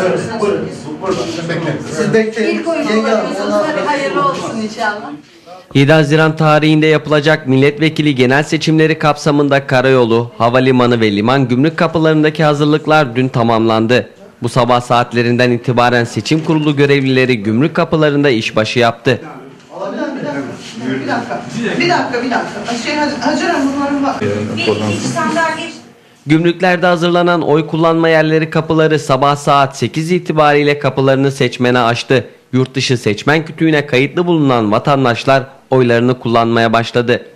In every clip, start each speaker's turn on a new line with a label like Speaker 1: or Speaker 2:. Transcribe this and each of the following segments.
Speaker 1: Evet, buyurun. Buyurun. Siz bekleyin.
Speaker 2: İlk oyunu
Speaker 1: Yenge Hanım,
Speaker 2: yapıyorsunuz.
Speaker 1: ondan
Speaker 2: Hadi
Speaker 1: sonra-
Speaker 2: hayırlı olsun inşallah.
Speaker 3: 7 Haziran tarihinde yapılacak milletvekili genel seçimleri kapsamında karayolu, havalimanı ve liman gümrük kapılarındaki hazırlıklar dün tamamlandı. Bu sabah saatlerinden itibaren seçim kurulu görevlileri gümrük kapılarında işbaşı yaptı.
Speaker 1: Alabilir miyim? Bir dakika. Bir dakika, bir dakika. Şey, Hacer Hanım bunların var.
Speaker 3: Gümrüklerde hazırlanan oy kullanma yerleri kapıları sabah saat 8 itibariyle kapılarını seçmene açtı. Yurt dışı seçmen kütüğüne kayıtlı bulunan vatandaşlar oylarını kullanmaya başladı.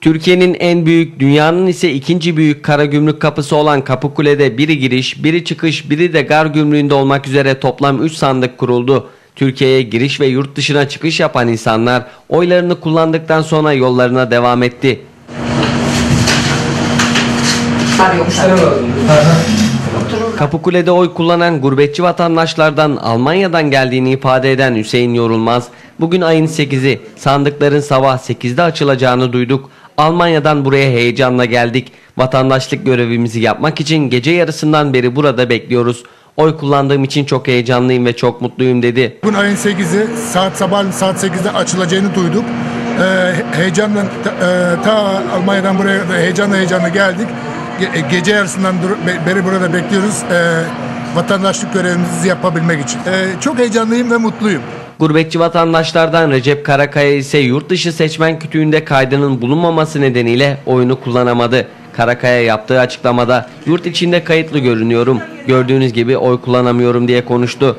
Speaker 3: Türkiye'nin en büyük, dünyanın ise ikinci büyük kara gümrük kapısı olan Kapıkule'de biri giriş, biri çıkış, biri de gar gümrüğünde olmak üzere toplam 3 sandık kuruldu. Türkiye'ye giriş ve yurt dışına çıkış yapan insanlar oylarını kullandıktan sonra yollarına devam etti. Kapıkule'de oy kullanan gurbetçi vatandaşlardan Almanya'dan geldiğini ifade eden Hüseyin Yorulmaz, bugün ayın 8'i sandıkların sabah 8'de açılacağını duyduk. Almanya'dan buraya heyecanla geldik. Vatandaşlık görevimizi yapmak için gece yarısından beri burada bekliyoruz. Oy kullandığım için çok heyecanlıyım ve çok mutluyum dedi.
Speaker 4: Bugün ayın 8'i saat sabah saat 8'de açılacağını duyduk. Ee, heyecanla e, ta Almanya'dan buraya da heyecanla heyecanla geldik. Ge- e, gece yarısından beri burada bekliyoruz. Ee, vatandaşlık görevimizi yapabilmek için. Ee, çok heyecanlıyım ve mutluyum.
Speaker 3: Gurbetçi vatandaşlardan Recep Karakaya ise yurt dışı seçmen kütüğünde kaydının bulunmaması nedeniyle oyunu kullanamadı. Karakaya yaptığı açıklamada yurt içinde kayıtlı görünüyorum. Gördüğünüz gibi oy kullanamıyorum diye konuştu.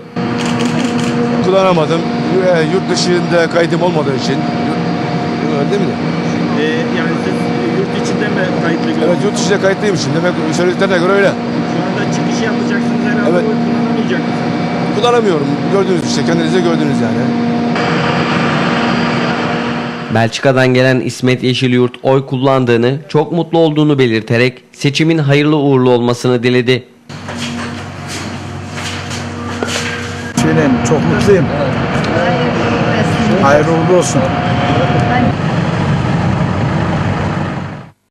Speaker 5: kullanamadım. E, yurt dışında kaydım olmadığı için. Öyle değil mi?
Speaker 6: Ee, yani siz yurt içinde mi kayıtlı
Speaker 5: Evet
Speaker 6: görüyorsunuz?
Speaker 5: yurt dışında kayıtlıymışım. Demek söylediklerine göre öyle.
Speaker 6: Şu anda çıkış yapacaksınız herhalde
Speaker 5: Evet.
Speaker 6: oy kullanamayacak mısınız?
Speaker 5: Kullanamıyorum. Gördünüz işte. Kendiniz de gördünüz yani.
Speaker 3: Belçika'dan gelen İsmet Yeşilyurt oy kullandığını, çok mutlu olduğunu belirterek seçimin hayırlı uğurlu olmasını diledi.
Speaker 7: Şeyle çok mutluyum. Hayırlı uğurlu olsun.